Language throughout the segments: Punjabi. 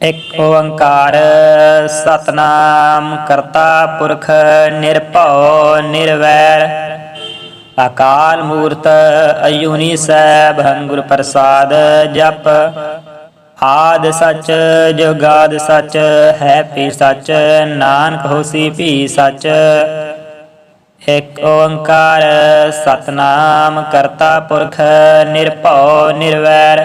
ਇਕ ਓੰਕਾਰ ਸਤਨਾਮ ਕਰਤਾ ਪੁਰਖ ਨਿਰਭਉ ਨਿਰਵੈਰ। ਅਕਾਲ ਮੂਰਤ ਅਯੂਨੀ ਸੈਭ ਗੁਰ ਪ੍ਰਸਾਦ ਜਪ। ਆਦ ਸਚ ਜੁਗਾਦ ਸਚ, ਹੈ ਪੀ ਸਚ, ਨਾਨਕ ਹੋਸੀ ਭੀ ਸਚ। ਇਕ ਓੰਕਾਰ ਸਤਨਾਮ ਕਰਤਾ ਪੁਰਖ ਨਿਰਭਉ ਨਿਰਵੈਰ।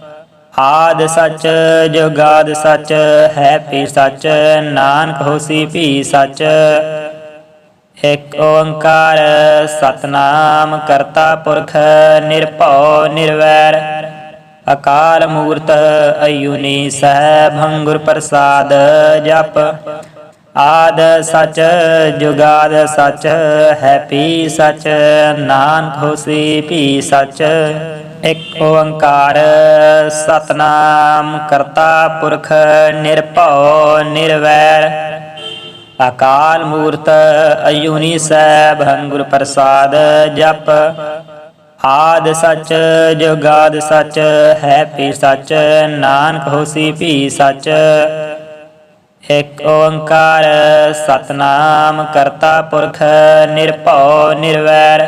ਆਦ ਸੱਚ, ਜੁਗਾਦ ਸਚ, ਹੈ ਪੀ ਸਚ, ਨਾਨਕ ਹੋਸੀ ਭੀ ਸਚ। ਇਕ ਓੰਕਾਰ, ਸਤਨਾਮ ਕਰਤਾ ਪੁਰਖ, ਨਿਰਭਉ, ਨਿਰਵੈਰ। ਅਕਾਲ ਮੂਰਤ, ਅਯੁਨੀ ਸਹਿ ਭੰਗੁਰ ਪ੍ਰਸਾਦ, ਜਪ। ਆਦ ਸਚ, ਜੁਗਾਦ ਸਚ, ਹੈ ਪੀ ਸਚ, ਨਾਨਕ ਹੋਸੀ ਭੀ ਸਚ। ਇਕ ਓੰਕਾਰ ਸਤਨਾਮ ਕਰਤਾ ਪੁਰਖ ਨਿਰਭਉ ਨਿਰਵੈਰ। ਅਕਾਲ ਮੂਰਤ ਅਯੁਨੀ ਸੈਭੰ ਗੁਰ ਪ੍ਰਸਾਦ ਜਪ। ਆਦ ਸਚ ਜੁਗਾਦ ਸਚ, ਹੈ ਪੀ ਸਚ, ਨਾਨਕ ਹੋਸੀ ਭੀ ਸਚ। ਇਕ ਓੰਕਾਰ ਸਤਨਾਮ ਕਰਤਾ ਪੁਰਖ ਨਿਰਭਉ ਨਿਰਵੈਰ।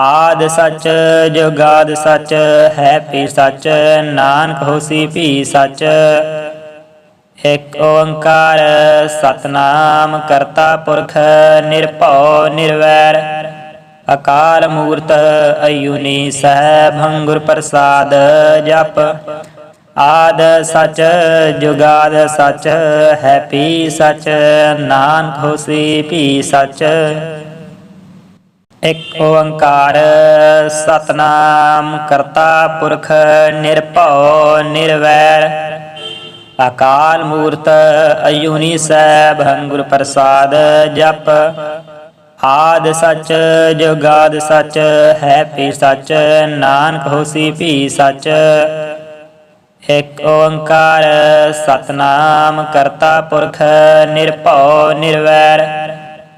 ਆਦ ਸਚ, ਜੁਗਾਦ ਸਚ, ਹੈ ਪੀ ਸਚ, ਨਾਨਕ ਹੋਸੀ ਭੀ ਸਚ। ਇਕ ਓੰਕਾਰ, ਸਤਨਾਮ ਕਰਤਾ ਪੁਰਖ, ਨਿਰਭਉ, ਨਿਰਵੈਰ। ਅਕਾਲ ਮੂਰਤ, ਅਯੁਨੀ ਸਹਿ ਭੰਗੁਰ ਪ੍ਰਸਾਦ, ਜਪ। ਆਦ ਸਚ, ਜੁਗਾਦ ਸਚ, ਹੈ ਪੀ ਸਚ, ਨਾਨਕ ਹੋਸੀ ਭੀ ਸਚ। ਇਕ ਓੰਕਾਰ ਸਤਨਾਮ ਕਰਤਾ ਪੁਰਖ ਨਿਰਭਉ ਨਿਰਵੈਰ। ਅਕਾਲ ਮੂਰਤ ਅਯੁਨੀ ਸੈਭੰ ਗੁਰ ਪ੍ਰਸਾਦ ਜਪ। ਆਦ ਸਚ ਜੁਗਾਦ ਸਚ, ਹੈ ਪੀ ਸਚ, ਨਾਨਕ ਹੋਸੀ ਭੀ ਸਚ। ਇਕ ਓੰਕਾਰ ਸਤਨਾਮ ਕਰਤਾ ਪੁਰਖ ਨਿਰਭਉ ਨਿਰਵੈਰ।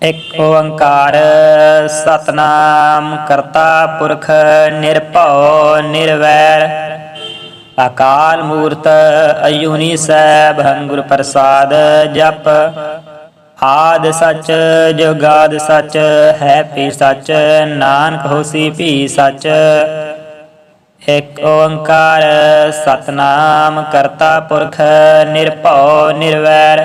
ਇਕ ਓੰਕਾਰ ਸਤਨਾਮ ਕਰਤਾ ਪੁਰਖ ਨਿਰਭਉ ਨਿਰਵੈਰ। ਅਕਾਲ ਮੂਰਤ ਅਯੁਨੀ ਸੈਭੰ ਗੁਰ ਪ੍ਰਸਾਦ ਜਪ। ਆਦ ਸਚ ਜੁਗਾਦ ਸਚ, ਹੈ ਪੀ ਸਚ, ਨਾਨਕ ਹੋਸੀ ਭੀ ਸਚ। ਇਕ ਓੰਕਾਰ ਸਤਨਾਮ ਕਰਤਾ ਪੁਰਖ ਨਿਰਭਉ ਨਿਰਵੈਰ।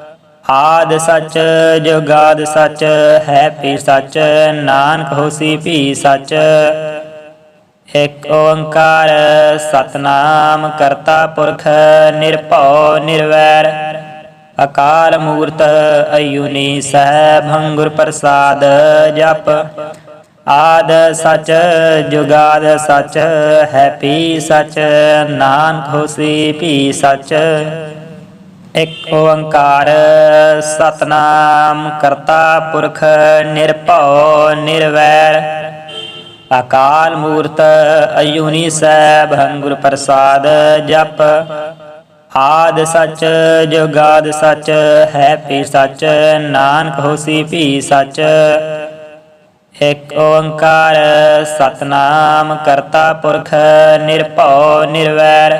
ਆਦ ਸੱਚ, ਜੁਗਾਦ ਸਚ, ਹੈ ਪੀ ਸਚ, ਨਾਨਕ ਹੋਸੀ ਭੀ ਸਚ। ਇਕ ਓੰਕਾਰ, ਸਤਨਾਮ ਕਰਤਾ ਪੁਰਖ, ਨਿਰਭਉ, ਨਿਰਵੈਰ। ਅਕਾਲ ਮੂਰਤ, ਅਯੁਨੀ ਸਹਿ ਭੰਗੁਰ ਪ੍ਰਸਾਦ, ਜਪ। ਆਦ ਸਚ, ਜੁਗਾਦ ਸਚ, ਹੈ ਪੀ ਸਚ, ਨਾਨਕ ਹੋਸੀ ਭੀ ਸਚ। ਇਕ ਓੰਕਾਰ ਸਤਨਾਮ ਕਰਤਾ ਪੁਰਖ ਨਿਰਭਉ ਨਿਰਵੈਰ। ਅਕਾਲ ਮੂਰਤ ਅਯੁਨੀ ਸੈਭੰ ਗੁਰ ਪ੍ਰਸਾਦ ਜਪ। ਆਦ ਸਚ ਜੁਗਾਦ ਸਚ, ਹੈ ਪੀ ਸਚ, ਨਾਨਕ ਹੋਸੀ ਭੀ ਸਚ। ਇਕ ਓੰਕਾਰ ਸਤਨਾਮ ਕਰਤਾ ਪੁਰਖ ਨਿਰਭਉ ਨਿਰਵੈਰ।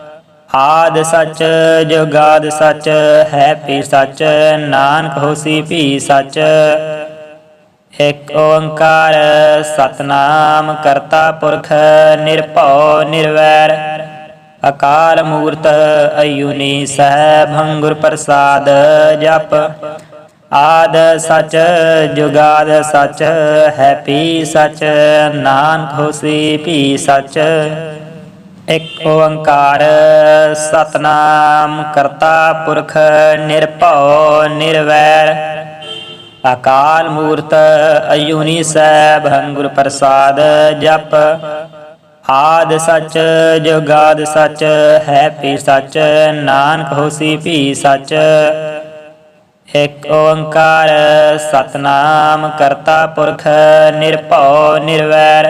ਆਦ ਸਚ, ਜੁਗਾਦ ਸਚ, ਹੈ ਪੀ ਸਚ, ਨਾਨਕ ਹੋਸੀ ਭੀ ਸਚ। ਇਕ ਓੰਕਾਰ ਸਤਨਾਮ ਕਰਤਾ ਪੁਰਖ, ਨਿਰਭਉ ਨਿਰਵੈਰ। ਅਕਾਲ ਮੂਰਤ ਅਯੁਨੀ ਸਹਿ ਭੰਗੁਰ ਪ੍ਰਸਾਦ ਜਪ। ਆਦ ਸਚ, ਜੁਗਾਦ ਸਚ, ਹੈ ਪੀ ਸਚ, ਨਾਨਕ ਹੋਸੀ ਭੀ ਸਚ। ਇਕ ਓੰਕਾਰ ਸਤਨਾਮ ਕਰਤਾ ਪੁਰਖ ਨਿਰਭਉ ਨਿਰਵੈਰ। ਅਕਾਲ ਮੂਰਤ ਅਯੁਨੀ ਸੈਭ ਗੁਰ ਪ੍ਰਸਾਦ ਜਪ। ਆਦ ਸਚ, ਜੁਗਾਦ ਸਚ, ਹੈ ਪੀ ਸਚ, ਨਾਨਕ ਹੋਸੀ ਭੀ ਸਚ। ਇਕ ਓੰਕਾਰ ਸਤਨਾਮ ਕਰਤਾ ਪੁਰਖ ਨਿਰਭਉ ਨਿਰਵੈਰ।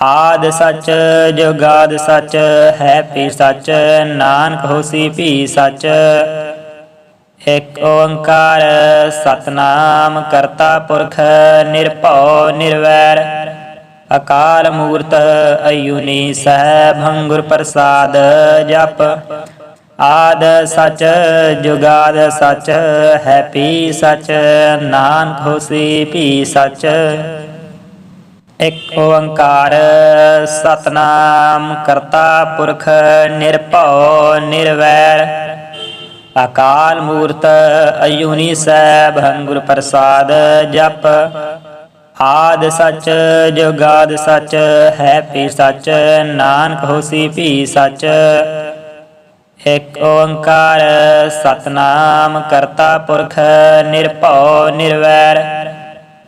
ਆਦ ਸੱਚ, ਜੁਗਾਦ ਸਚ, ਹੈ ਪੀ ਸਚ, ਨਾਨਕ ਹੋਸੀ ਭੀ ਸਚ। ਇਕ ਓੰਕਾਰ ਸਤਨਾਮ ਕਰਤਾ ਪੁਰਖ, ਨਿਰਭਉ ਨਿਰਵੈਰ। ਅਕਾਲ ਮੂਰਤ ਅਯੁਨੀ ਸਹਿ ਭੰਗੁਰ ਪ੍ਰਸਾਦ ਜਪ। ਆਦ ਸਚ, ਜੁਗਾਦ ਸਚ, ਹੈ ਪੀ ਸਚ, ਨਾਨਕ ਹੋਸੀ ਭੀ ਸਚ। ਇਕ ਓੰਕਾਰ ਸਤਨਾਮ ਕਰਤਾ ਪੁਰਖ ਨਿਰਭਉ ਨਿਰਵੈਰ। ਅਕਾਲ ਮੂਰਤ ਅਯੁਨੀ ਸੈਭੰ ਗੁਰ ਪ੍ਰਸਾਦ ਜਪ। ਆਦ ਸਚ ਜੁਗਾਦ ਸਚ, ਹੈ ਪੀ ਸਚ, ਨਾਨਕ ਹੋਸੀ ਭੀ ਸਚ। ਇਕ ਓੰਕਾਰ ਸਤਨਾਮ ਕਰਤਾ ਪੁਰਖ ਨਿਰਭਉ ਨਿਰਵੈਰ।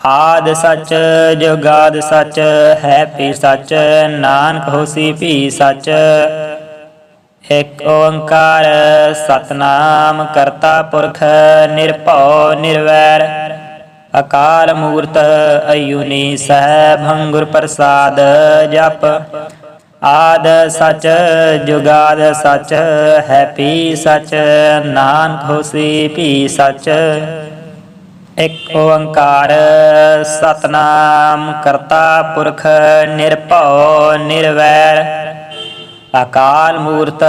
ਆਦ ਸਚ ਜੁਗਾਦ ਸਚ, ਹੈ ਪੀ ਸਚ, ਨਾਨਕ ਹੋਸੀ ਭੀ ਸਚ। ਇਕ ਓੰਕਾਰ, ਸਤਨਾਮ ਕਰਤਾ ਪੁਰਖ, ਨਿਰਭਉ, ਨਿਰਵੈਰ। ਅਕਾਲ ਮੂਰਤ, ਅਯੁਨੀ ਸੈਭੰ ਗੁਰ ਪ੍ਰਸਾਦ, ਜਪ। ਆਦ ਸਚ ਜੁਗਾਦ ਸਚ, ਹੈ ਪੀ ਸਚ, ਨਾਨਕ ਹੋਸੀ ਭੀ ਸਚ। ਇੱਕ ਓੰਕਾਰ ਸਤਨਾਮ ਕਰਤਾ ਪੁਰਖ ਨਿਰਭਉ ਨਿਰਵੈਰ। ਅਕਾਲ ਮੂਰਤ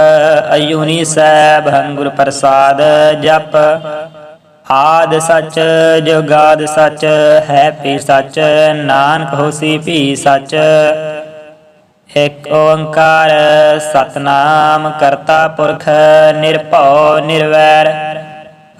ਅਯੁਨੀ ਸੈਭੰ ਗੁਰ ਪ੍ਰਸਾਦ ਜਪ। ਆਦ ਸਚ ਜੁਗਾਦ ਸਚ, ਹੈ ਪੀ ਸਚ, ਨਾਨਕ ਹੋਸੀ ਭੀ ਸਚ। ਇਕ ਓੰਕਾਰ ਸਤਨਾਮ ਕਰਤਾ ਪੁਰਖ ਨਿਰਭਉ ਨਿਰਵੈਰ।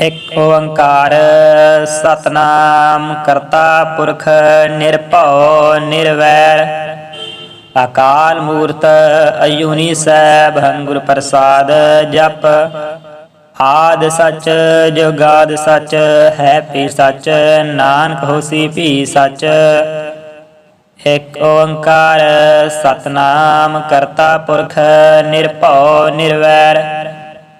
ਇਕ ਓੰਕਾਰ ਸਤਨਾਮ ਕਰਤਾ ਪੁਰਖ ਨਿਰਭਉ ਨਿਰਵੈਰ। ਅਕਾਲ ਮੂਰਤ ਅਯੁਨੀ ਸੈਭੰ ਗੁਰ ਪ੍ਰਸਾਦ ਜਪ। ਆਦ ਸਚ, ਜੁਗਾਦ ਸਚ, ਹੈ ਪੀ ਸਚ, ਨਾਨਕ ਹੋਸੀ ਭੀ ਸਚ। ਇਕ ਓੰਕਾਰ ਸਤਨਾਮ ਕਰਤਾ ਪੁਰਖ ਨਿਰਭਉ ਨਿਰਵੈਰ।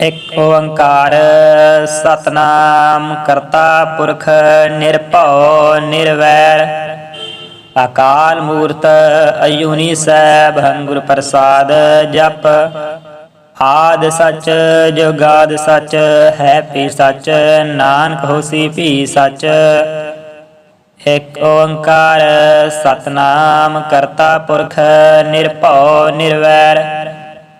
ਇਕ ਓੰਕਾਰ ਸਤਨਾਮ ਕਰਤਾ ਪੁਰਖ ਨਿਰਭਉ ਨਿਰਵੈਰ। ਅਕਾਲ ਮੂਰਤ ਅਯੁਨੀ ਸੈਭੰ ਗੁਰ ਪ੍ਰਸਾਦ ਜਪ। ਆਦ ਸਚ ਜੁਗਾਦ ਸਚ, ਹੈ ਪੀ ਸਚ, ਨਾਨਕ ਹੋਸੀ ਭੀ ਸਚ। ਇਕ ਓੰਕਾਰ ਸਤਨਾਮ ਕਰਤਾ ਪੁਰਖ ਨਿਰਭਉ ਨਿਰਵੈਰ।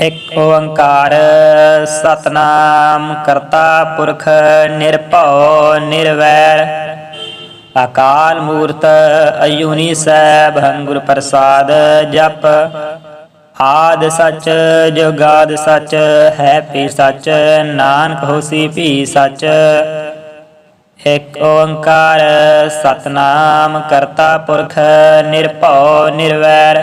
ਇਕ ਓੰਕਾਰ ਸਤਨਾਮ ਕਰਤਾ ਪੁਰਖ ਨਿਰਭਉ ਨਿਰਵੈਰ। ਅਕਾਲ ਮੂਰਤ ਅਯੁਨੀ ਸੈਭੰ ਗੁਰ ਪ੍ਰਸਾਦ ਜਪ। ਆਦ ਸਚ, ਜੁਗਾਦ ਸਚ, ਹੈ ਪੀ ਸਚ, ਨਾਨਕ ਹੋਸੀ ਭੀ ਸਚ। ਇਕ ਓੰਕਾਰ ਸਤਨਾਮ ਕਰਤਾ ਪੁਰਖ ਨਿਰਭਉ ਨਿਰਵੈਰ।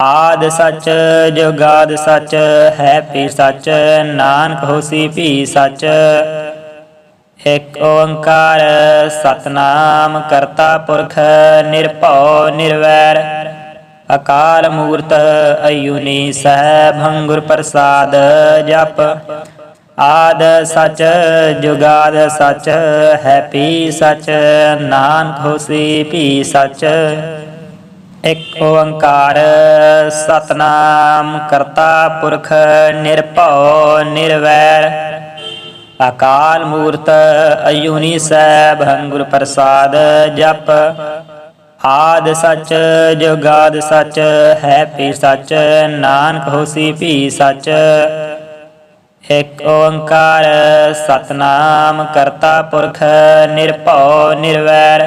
ਆਦ ਸੱਚ, ਜੁਗਾਦ ਸਚ, ਹੈ ਪੀ ਸਚ, ਨਾਨਕ ਹੋਸੀ ਭੀ ਸਚ। ਇਕ ਓੰਕਾਰ, ਸਤਨਾਮ ਕਰਤਾ ਪੁਰਖ, ਨਿਰਭਉ, ਨਿਰਵੈਰ। ਅਕਾਲ ਮੂਰਤ, ਅਯੁਨੀ ਸੈਭੰ ਗੁਰ ਪ੍ਰਸਾਦ, ਜਪ। ਆਦ ਸਚ, ਜੁਗਾਦ ਸਚ, ਹੈ ਪੀ ਸਚ, ਨਾਨਕ ਹੋਸੀ ਪੀ ਸਚ। ਇਕ ਓੰਕਾਰ ਸਤਨਾਮ ਕਰਤਾ ਪੁਰਖ ਨਿਰਭਉ ਨਿਰਵੈਰ। ਅਕਾਲ ਮੂਰਤ ਅਯੁਨੀ ਸੈਭੰ ਗੁਰ ਪ੍ਰਸਾਦ ਜਪ। ਆਦ ਸਚ ਜੁਗਾਦ ਸਚ, ਹੈ ਪੀ ਸਚ, ਨਾਨਕ ਹੋਸੀ ਭੀ ਸਚ। ਇਕ ਓੰਕਾਰ ਸਤਨਾਮ ਕਰਤਾ ਪੁਰਖ ਨਿਰਭਉ ਨਿਰਵੈਰ।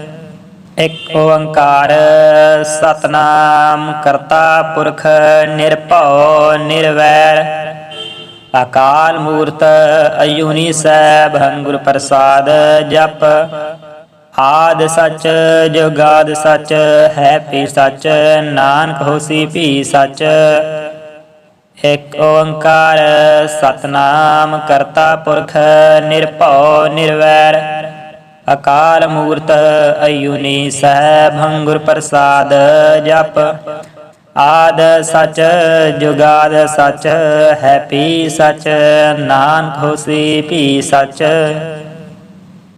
ਇਕ ਓੰਕਾਰ ਸਤਨਾਮ ਕਰਤਾ ਪੁਰਖ ਨਿਰਭਉ ਨਿਰਵੈਰ। ਅਕਾਲ ਮੂਰਤ ਅਯੁਨੀ ਸੈਭੰ ਗੁਰ ਪ੍ਰਸਾਦ ਜਪ। ਆਦ ਸਚ ਜੁਗਾਦ ਸਚ, ਹੈ ਪੀ ਸਚ, ਨਾਨਕ ਹੋਸੀ ਭੀ ਸਚ। ਇਕ ਓੰਕਾਰ ਸਤਨਾਮ ਕਰਤਾ ਪੁਰਖ ਨਿਰਭਉ ਨਿਰਵੈਰ। ਅਕਾਲ ਮੂਰਤ ਅਯੁਨੀ ਸਹਿ ਗੁਰ ਪ੍ਰਸਾਦ ਜਪ। ਆਦ ਸਚ, ਜੁਗਾਦ ਸਚ ਹੈਪੀ ਸਚ, ਨਾਨਕ ਹੋਸੀ ਭੀ ਸਚ।